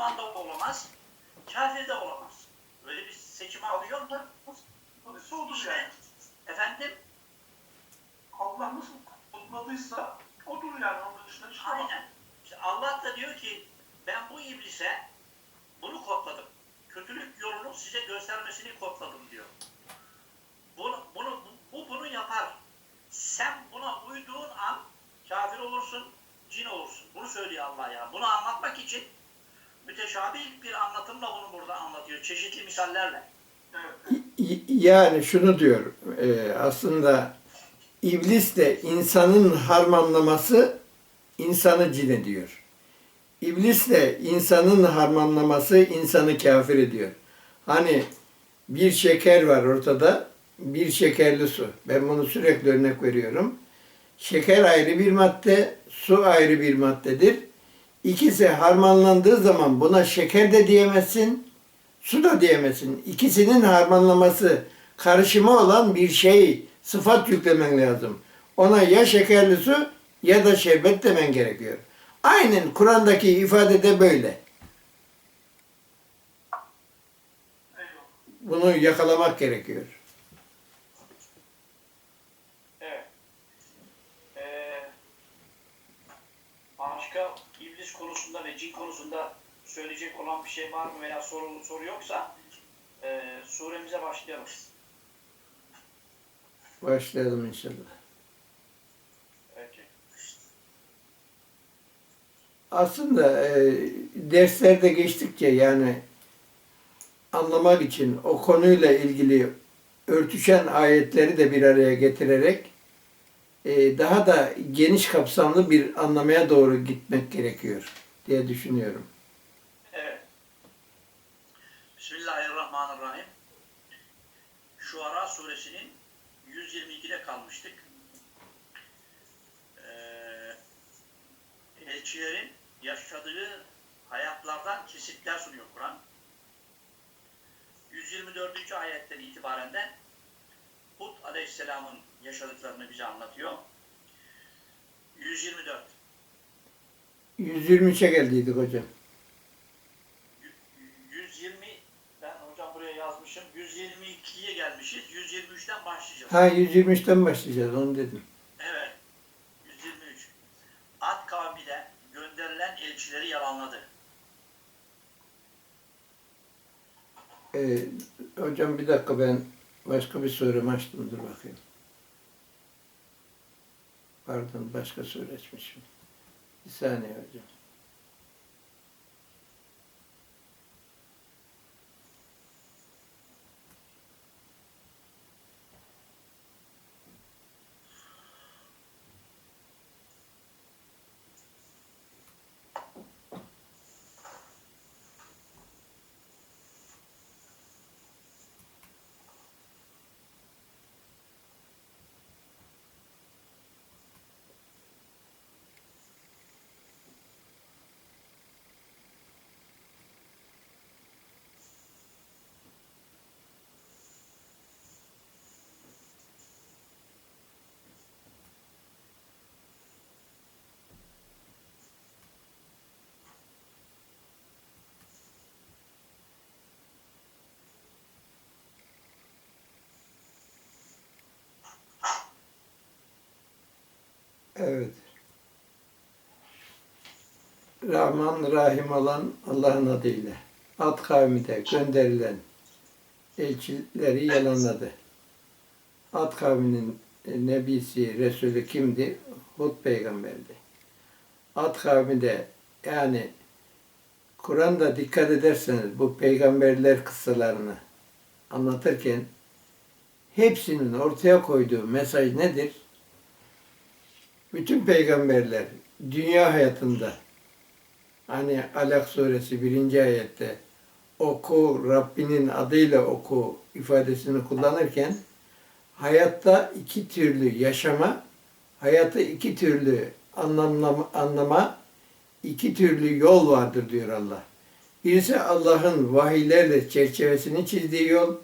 Müslüman da olamaz, kafir de olamaz. Böyle bir seçim. Tabii odur İşte, yani. efendim, Allah nasıl kodladıysa odur yani. Onun dışına çıkamaz. aynen. İşte Allah da diyor ki, ben bu iblise bunu kodladım. Kötülük yolunu size göstermesini kodladım diyor. Bunu, bunu, bu bunu yapar. Sen buna uyduğun an kafir olursun, cin olursun. Bunu söylüyor Allah ya. Bunu anlatmak için müteşabih bir anlatımla bunu burada anlatıyor. Çeşitli misallerle. Evet. Yani şunu diyor, e, aslında iblisle insanın harmanlaması insanı cin ediyor. İblisle insanın harmanlaması insanı kafir ediyor. Hani bir şeker var ortada, bir şekerli su. Ben bunu sürekli örnek veriyorum. Şeker ayrı bir madde, su ayrı bir maddedir. İkisi harmanlandığı zaman buna şeker de diyemezsin, su da diyemezsin. İkisinin harmanlaması, karışımı olan bir şey, sıfat yüklemen lazım. Ona ya şekerli su ya da şerbet demen gerekiyor. Aynen Kur'an'daki ifade de böyle. Bunu yakalamak gerekiyor. Evet. Ee, başka iblis konusunda ve cin konusunda söyleyecek olan bir şey var mı veya soru, soru yoksa e, suremize başlayalım. Başlayalım inşallah. Peki. Aslında e, derslerde geçtikçe yani anlamak için o konuyla ilgili örtüşen ayetleri de bir araya getirerek daha da geniş kapsamlı bir anlamaya doğru gitmek gerekiyor diye düşünüyorum. Evet. Bismillahirrahmanirrahim. Şuara suresinin 122'de kalmıştık. Ee, elçilerin yaşadığı hayatlardan kesitler sunuyor Kur'an. 124. ayetten itibaren de Hud Aleyhisselam'ın yaşadıklarını bize anlatıyor. 124. 123'e geldiydik hocam. 120 ben hocam buraya yazmışım. 122'ye gelmişiz. 123'ten başlayacağız. Ha 123'ten başlayacağız onu dedim. Evet. 123. Ad kavmi de gönderilen elçileri yalanladı. E, hocam bir dakika ben başka bir soru açtım dur bakayım. Pardon başka soru açmışım. Bir saniye hocam. Evet. Rahman Rahim olan Allah'ın adıyla. Ad kavmi de gönderilen elçileri yalanladı. Ad kavminin e, nebisi, Resulü kimdi? Hud peygamberdi. Ad kavmi de yani Kur'an'da dikkat ederseniz bu peygamberler kıssalarını anlatırken hepsinin ortaya koyduğu mesaj nedir? Bütün peygamberler dünya hayatında hani Alak suresi birinci ayette oku Rabbinin adıyla oku ifadesini kullanırken hayatta iki türlü yaşama, hayatı iki türlü anlamlama, anlama, iki türlü yol vardır diyor Allah. Birisi Allah'ın vahiylerle çerçevesini çizdiği yol,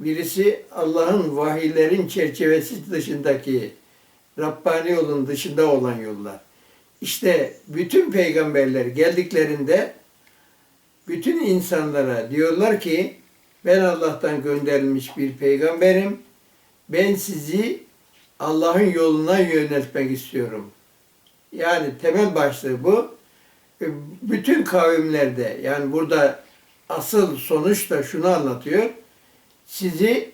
birisi Allah'ın vahiylerin çerçevesi dışındaki Rabbani yolun dışında olan yollar. İşte bütün peygamberler geldiklerinde bütün insanlara diyorlar ki ben Allah'tan gönderilmiş bir peygamberim. Ben sizi Allah'ın yoluna yöneltmek istiyorum. Yani temel başlığı bu. E, Bütün kavimlerde yani burada asıl sonuç da şunu anlatıyor. Sizi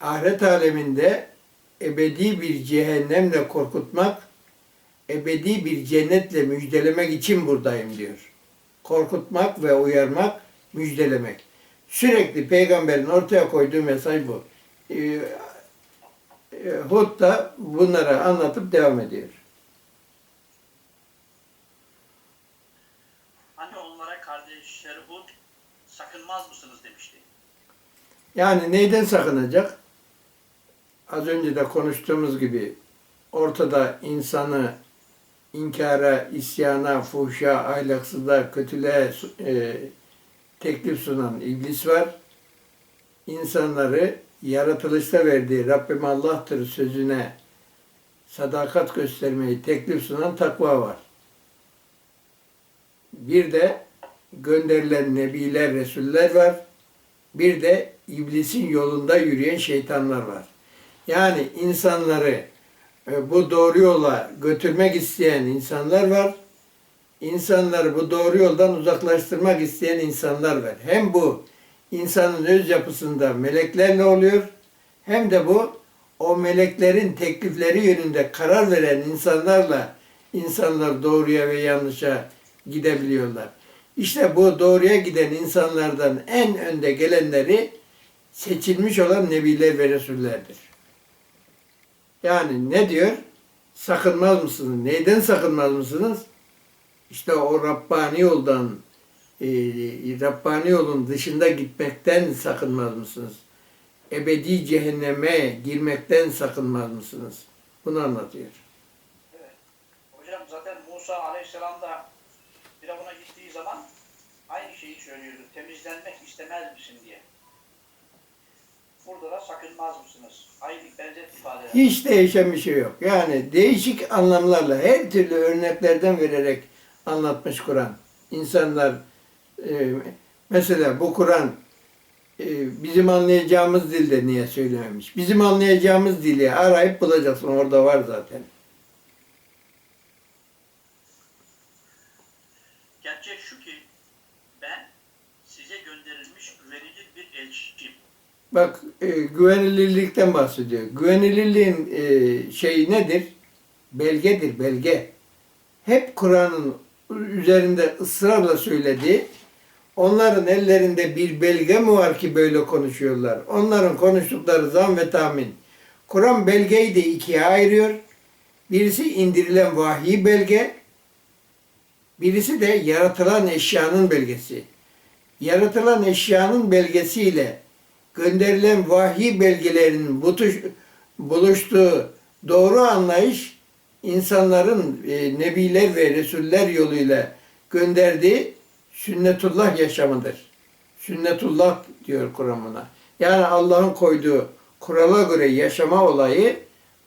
ahiret aleminde ebedi bir cehennemle korkutmak, ebedi bir cennetle müjdelemek için buradayım diyor. Korkutmak ve uyarmak, müjdelemek. Sürekli peygamberin ortaya koyduğu mesaj bu. Ee, e, Hud da bunları anlatıp devam ediyor. Hani onlara kardeşleri Hud sakınmaz mısınız demişti. Yani neyden sakınacak? Az önce de konuştuğumuz gibi ortada insanı inkara, isyana, fuhşa, ahlaksızlığa, kötülüğe e, teklif sunan iblis var. İnsanları yaratılışta verdiği Rabbim Allah'tır sözüne sadakat göstermeyi teklif sunan takva var. Bir de gönderilen nebiler, resuller var. Bir de iblisin yolunda yürüyen şeytanlar var. Yani insanları e, bu doğru yola götürmek isteyen insanlar var. İnsanları bu doğru yoldan uzaklaştırmak isteyen insanlar var. Hem bu insanın öz yapısında meleklerle oluyor hem de bu o meleklerin teklifleri yönünde karar veren insanlarla insanlar doğruya ve yanlışa gidebiliyorlar. İşte bu doğruya giden insanlardan en önde gelenleri seçilmiş olan nebiler ve resullerdir. Yani ne diyor? Sakınmaz mısınız? Neyden sakınmaz mısınız? İşte o Rabbani yoldan, e, Rabbani yolun dışında gitmekten sakınmaz mısınız? Ebedi cehenneme girmekten sakınmaz mısınız? Bunu anlatıyor. Hocam zaten Musa Aleyhisselam da Firavun'a gittiği zaman aynı şeyi söylüyordu. Temizlenmek istemez misin diye. Burada da sakınmaz mısınız? Aynı benzet ifadeler. Hiç değişen bir şey yok. Yani değişik anlamlarla her türlü örneklerden vererek anlatmış Kur'an. İnsanlar e, mesela bu Kur'an e, bizim anlayacağımız dilde niye söylememiş? Bizim anlayacağımız dili arayıp bulacaksın. Orada var zaten. Gerçek şu ki ben size gönderilmiş güvenilir bir elçiyim. Bak e, güvenilirlikten bahsediyor. Güvenilirliğin e, şeyi nedir? Belgedir, belge. Hep Kur'an'ın üzerinde ısrarla söylediği, onların ellerinde bir belge mi var ki böyle konuşuyorlar? Onların konuştukları zan ve tahmin. Kur'an belgeyi de ikiye ayırıyor. Birisi indirilen vahiy belge, birisi de yaratılan eşyanın belgesi. Yaratılan eşyanın belgesiyle gönderilen vahiy belgelerinin butuş- buluştuğu doğru anlayış insanların e, nebiler ve resuller yoluyla gönderdiği sünnetullah yaşamıdır. Sünnetullah diyor Kur'an buna. Yani Allah'ın koyduğu kurala göre yaşama olayı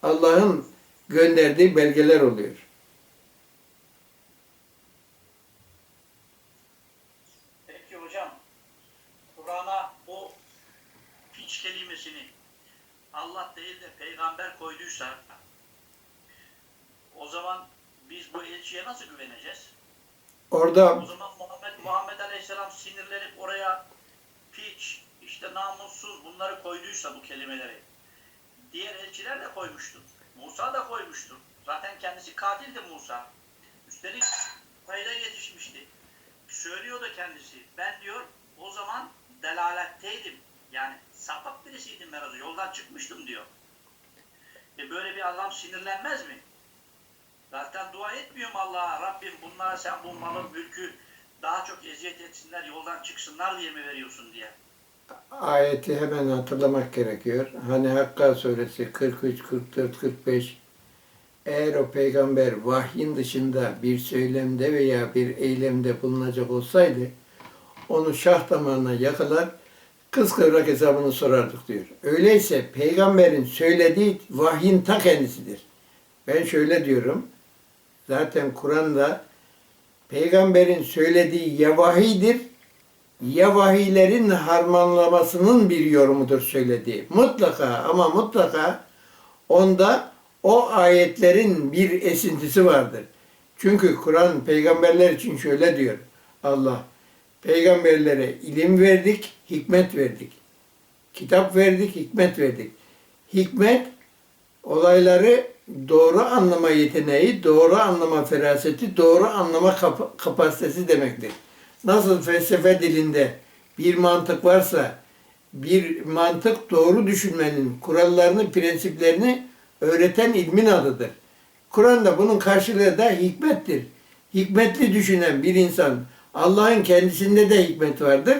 Allah'ın gönderdiği belgeler oluyor. Peki hocam, Kur'an'a o kelimesini Allah değil de peygamber koyduysa o zaman biz bu elçiye nasıl güveneceğiz? Orada O zaman Muhammed, Muhammed Aleyhisselam sinirlenip oraya piç, işte namussuz bunları koyduysa bu kelimeleri. Diğer elçiler de koymuştu. Musa da koymuştu. Zaten kendisi katildi Musa. Üstelik kayda yetişmişti. Söylüyordu kendisi. Ben diyor o zaman delaletteydim. Yani sapık birisiydim ben o yoldan çıkmıştım diyor. E böyle bir adam sinirlenmez mi? Zaten dua etmiyorum Allah'a. Rabbim bunlara sen bu malı, mülkü daha çok eziyet etsinler, yoldan çıksınlar diye mi veriyorsun diye. ayeti hemen hatırlamak gerekiyor. Hani Hakka suresi 43, 44, 45 eğer o peygamber vahyin dışında bir söylemde veya bir eylemde bulunacak olsaydı onu şah damarına yakalar kıskıvrak hesabını sorardık diyor. Öyleyse peygamberin söylediği vahyin ta kendisidir. Ben şöyle diyorum. Zaten Kur'an'da peygamberin söylediği ya vahidir ya vahiylerin harmanlamasının bir yorumudur söylediği. Mutlaka ama mutlaka onda o ayetlerin bir esintisi vardır. Çünkü Kur'an peygamberler için şöyle diyor Allah. Peygamberlere ilim verdik, hikmet verdik. Kitap verdik, hikmet verdik. Hikmet olayları doğru anlama yeteneği, doğru anlama feraseti, doğru anlama kap- kapasitesi demektir. Nasıl felsefe dilinde bir mantık varsa bir mantık doğru düşünmenin kurallarını, prensiplerini öğreten ilmin adıdır. Kur'an'da bunun karşılığı da hikmettir. Hikmetli düşünen bir insan, Allah'ın kendisinde de hikmet vardır.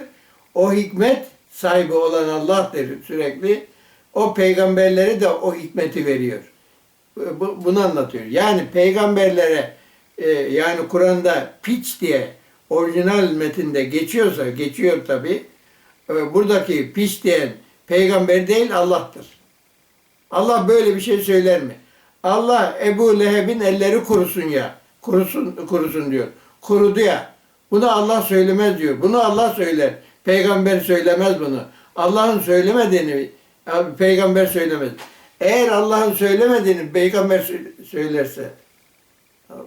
O hikmet sahibi olan Allah'tır sürekli. O peygamberlere de o hikmeti veriyor. Bu- Bunu anlatıyor. Yani peygamberlere e, yani Kur'an'da piç diye orijinal metinde geçiyorsa, geçiyor tabi. Buradaki piç diyen peygamber değil Allah'tır. Allah böyle bir şey söyler mi? Allah Ebu Leheb'in elleri kurusun ya. Kurusun, kurusun diyor. Kurudu ya. Bunu Allah söylemez diyor. Bunu Allah söyler. Peygamber söylemez bunu. Allah'ın söylemediğini peygamber söylemez. Eğer Allah'ın söylemediğini peygamber sö- söylerse Allah.